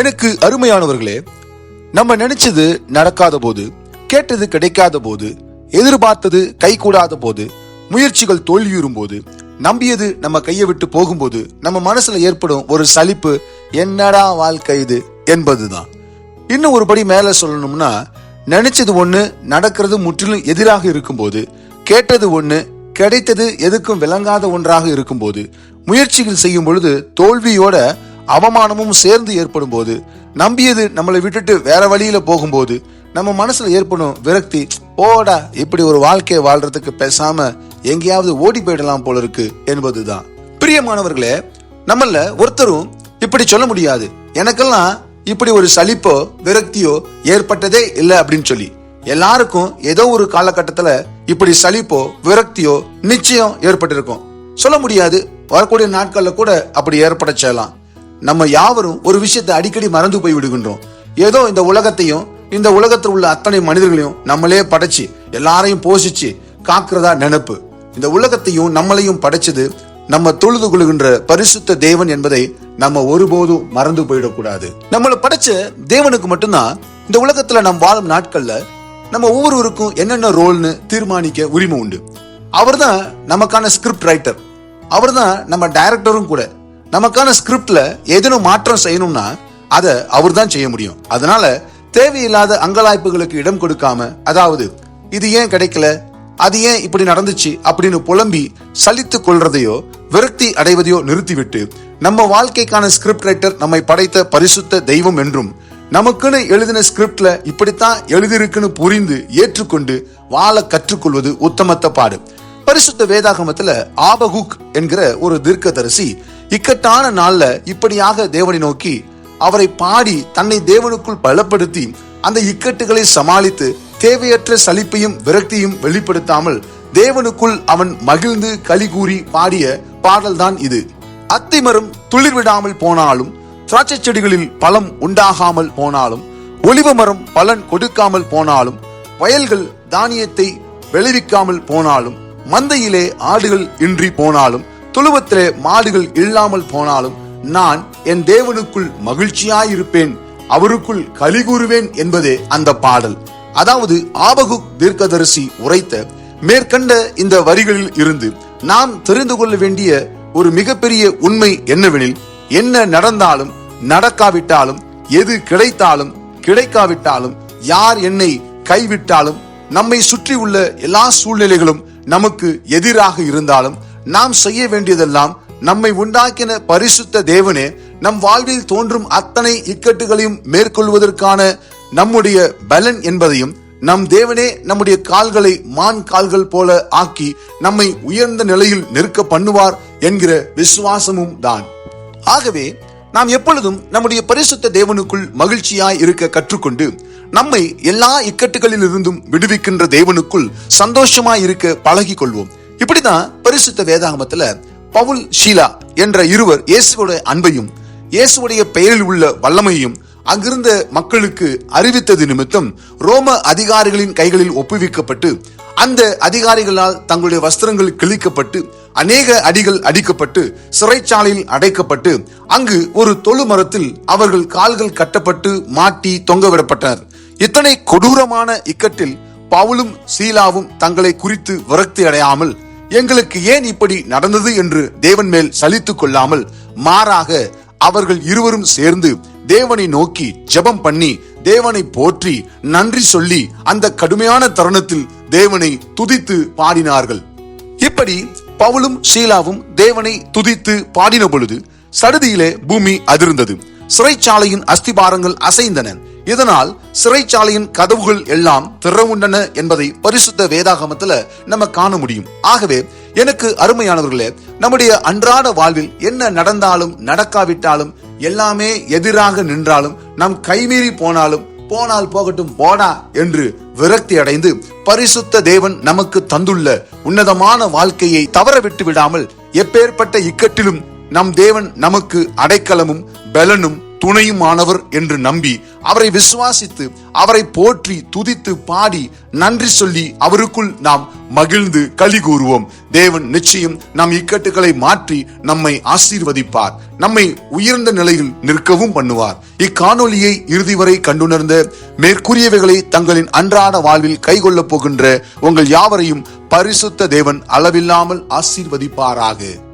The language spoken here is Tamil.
எனக்கு அருமையானவர்களே நம்ம நினைச்சது நடக்காத போது கேட்டது கிடைக்காத போது எதிர்பார்த்தது கைகூடாத போது முயற்சிகள் தோல்வியுறும் போது நம்பியது நம்ம கையை விட்டு போகும்போது நம்ம மனசுல ஏற்படும் ஒரு சலிப்பு என்னடா வாழ்க்கை இது? என்பதுதான். இன்னும் ஒரு படி மேல சொல்லணும்னா நினைச்சது ஒண்ணு நடக்கிறது முற்றிலும் எதிராக இருக்கும்போது கேட்டது ஒண்ணு கிடைத்தது எதுக்கும் விளங்காத ஒன்றாக இருக்கும்போது முயற்சிகள் செய்யும் பொழுது தோல்வியோட அவமானமும் சேர்ந்து ஏற்படும் போது நம்பியது நம்மளை விட்டுட்டு வேற வழியில போகும்போது நம்ம மனசுல ஏற்படும் விரக்தி போடா இப்படி ஒரு வாழ்க்கையை வாழ்றதுக்கு பேசாம எங்கேயாவது ஓடி போயிடலாம் போல இருக்கு என்பதுதான். பிரியமானவர்களே நம்மள ஒருத்தரும் இப்படி சொல்ல முடியாது. எனக்கெல்லாம் இப்படி ஒரு சலிப்போ விரக்தியோ ஏற்பட்டதே இல்லை அப்படின்னு சொல்லி எல்லாருக்கும் ஏதோ ஒரு காலகட்டத்துல இப்படி சலிப்போ விரக்தியோ நிச்சயம் ஏற்பட்டிருக்கும். சொல்ல முடியாது வரக்கூடிய நாட்கள்ல கூட அப்படி ஏற்பட செய்யலாம். நம்ம யாவரும் ஒரு விஷயத்தை அடிக்கடி மறந்து போய் விடுகின்றோம். ஏதோ இந்த உலகத்தையும் இந்த உலகத்தில் உள்ள அத்தனை மனிதர்களையும் நம்மளே படைச்சு எல்லாரையும் போஷிச்சு காக்குறதா நினப்பு. இந்த உலகத்தையும் நம்மளையும் படைச்சது நம்ம தொழுது கொள்கின்ற பரிசுத்த தேவன் என்பதை நம்ம ஒருபோதும் மறந்து போயிடக்கூடாது. நம்மளை படைச்ச தேவனுக்கு மட்டும்தான் இந்த உலகத்துல நாம் வாழும் நாட்கள்ல நம்ம ஒவ்வொருவருக்கும் என்னென்ன ரோல்னு தீர்மானிக்க உரிமை உண்டு. அவர் தான் நமக்கான ஸ்கிரிப்ட் ரைட்டர் அவர் தான் நம்ம டைரக்டரும் கூட. நமக்கான ஸ்கிரிப்ட்ல ஏதேனும் மாற்றம் செய்யணும்னா அதை அவர் தான் செய்ய முடியும். அதனால தேவையில்லாத அங்கலாய்ப்புகளுக்கு இடம் கொடுக்காம அதாவது இது ஏன் கிடைக்கல அது ஏன் இப்படி நடந்துச்சு அப்படின்னு புலம்பி சலித்து கொள்றதையோ விரக்தி அடைவதையோ நிறுத்திவிட்டு நம்ம வாழ்க்கைக்கான ஸ்கிரிப்ட் ரைட்டர் நம்மை படைத்த பரிசுத்த தெய்வம் என்றும் நமக்குன்னு எழுதின ஸ்கிரிப்ட்ல இப்படித்தான் எழுதியிருக்குன்னு புரிந்து ஏற்றுக்கொண்டு வாழ கற்றுக்கொள்வது உத்தமத்த பாடு. பரிசுத்த வேதாகமத்துல ஆபகுக் என்கிற ஒரு தீர்க்கதரிசி இக்கட்டான நாள்ல இப்படியாக தேவனை நோக்கி அவரை பாடி தன்னை தேவனுக்குள் பலப்படுத்தி அந்த இக்கட்டுகளை சமாளித்து தேவையற்ற சலிப்பையும் விரக்தியும் வெளிப்படுத்தாமல் தேவனுக்குள் அவன் மகிழ்ந்து களி கூறி பாடிய பாடல்தான் இது. அத்திமரம் துளிர் விடாமல் போனாலும் திராட்சை செடிகளில் பழம் உண்டாகாமல் போனாலும் ஒலிவ மரம் பலன் கொடுக்காமல் போனாலும் வயல்கள் தானியத்தை விளைவிக்காமல் போனாலும் மந்தையிலே ஆடுகள் இன்றி போனாலும் துழுவத்திலே மாடுகள் இல்லாமல் போனாலும் நான் என் தேவனுக்குள் மகிழ்ச்சியாயிருப்பேன் அவருக்குள் களி கூறுவேன் என்பதே அந்த பாடல். அதாவது ஆபகு தீர்க்கதரிசி உரைத்த மேற்கண்ட இந்த வரிகளில் இருந்து நாம் தெரிந்து கொள்ள வேண்டிய ஒரு மிகப்பெரிய உண்மை என்னவெனில் என்ன நடந்தாலும் நடக்காவிட்டாலும் எது கிடைத்தாலும் கிடைக்காவிட்டாலும் யார் என்னை கைவிட்டாலும் நம்மை சுற்றி உள்ள எல்லா சூழ்நிலைகளும் நமக்கு எதிராக இருந்தாலும் நாம் செய்ய வேண்டியதெல்லாம் நம்மை உண்டாக்கின பரிசுத்த தேவனே நம் வாழ்வில் தோன்றும் அத்தனை இக்கட்டுகளையும் மேற்கொள்வதற்கான நம்முடைய பலன் என்பதையும் நம் தேவனே நம்முடைய கால்களை மான் கால்கள் போல ஆக்கி நம்மை உயர்ந்த நிலையில் நிற்க பண்ணுவார் என்கிற விசுவாசமும் தான். ஆகவே நாம் எப்பொழுதும் நம்முடைய பரிசுத்த தேவனுக்குள் மகிழ்ச்சியாய் இருக்க கற்றுக்கொண்டு நம்மை எல்லா இக்கட்டுகளில் இருந்தும் விடுவிக்கின்ற தேவனுக்குள் சந்தோஷமாய் இருக்க பழகி கொள்வோம் இப்படிதான் பரிசுத்த வேதாகமத்துல பவுல் ஷீலா என்ற இருவர் இயேசுவோட அன்பையும் இயேசுடைய பெயரில் உள்ள வல்லமையும் அங்கிருந்த மக்களுக்கு அறிவித்தது நிமித்தம் ரோம அதிகாரிகளின் கைகளில் ஒப்புவிக்கப்பட்டு அந்த அதிகாரிகளால் தங்களுடைய வஸ்திரங்கள் கிழிக்கப்பட்டு அநேக அடிகள் அடிக்கப்பட்டு சிறைச்சாலையில் அடைக்கப்பட்டு அங்கு ஒரு தொழு மரத்தில் அவர்கள் கால்கள் கட்டப்பட்டு மாட்டி தொங்கவிடப்பட்டனர் இத்தனை கொடூரமான இக்கட்டில் பவுலும் சீலாவும் தங்களை குறித்து விரக்தி அடையாமல் எங்களுக்கு ஏன் இப்படி நடந்தது என்று தேவன் மேல் சலித்துக் கொள்ளாமல் மாறாக அவர்கள் இருவரும் சேர்ந்து தேவனை நோக்கி ஜெபம் பண்ணி தேவனை போற்றி நன்றி சொல்லி அந்த கடுமையான தருணத்தில் தேவனை துதித்து பாடினார்கள். இப்படி பவுலும் ஷீலாவும் தேவனை துதித்து பாடின பொழுது சடுதியிலே பூமி அதிர்ந்தது. சிறைச்சாலையின் அஸ்திபாரங்கள் அசைந்தன. இதனால் சிறைச்சாலையின் கதவுகள் எல்லாம் திறவுண்டன என்பதை பரிசுத்த வேதாகமத்துல நம்ம காண முடியும். ஆகவே எனக்கு அருமையானவர்களே நம்முடைய அன்றாட வாழ்வில் என்ன நடந்தாலும் நடக்காவிட்டாலும் எல்லாமே எதிராக நின்றாலும் நம் கைமீறி போனாலும் போனால் போகட்டும் போடா என்று விரக்தி அடைந்து பரிசுத்த தேவன் நமக்கு தந்துள்ள உன்னதமான வாழ்க்கையை தவற விட்டு விடாமல் எப்பேற்பட்ட இக்கட்டிலும் நம் தேவன் நமக்கு அடைக்கலமும் பலனும் துணையுமானவர் என்று நம்பி அவரை விசுவாசித்து அவரை போற்றி துதித்து பாடி நன்றி சொல்லி அவருக்குள் நாம் மகிழ்ந்து களி கூறுவோம். தேவன் நிச்சயம் நம் இக்கட்டுகளை மாற்றி நம்மை ஆசீர்வதிப்பார். நம்மை உயர்ந்த நிலையில் நிற்கவும் பண்ணுவார். இக்காணொலியை இறுதி வரை கண்டுணர்ந்த மேற்கூறியவைகளை தங்களின் அன்றாட வாழ்வில் கைகொள்ளப் போகின்ற உங்கள் யாவரையும் பரிசுத்த தேவன் அளவில்லாமல் ஆசீர்வதிப்பாராக.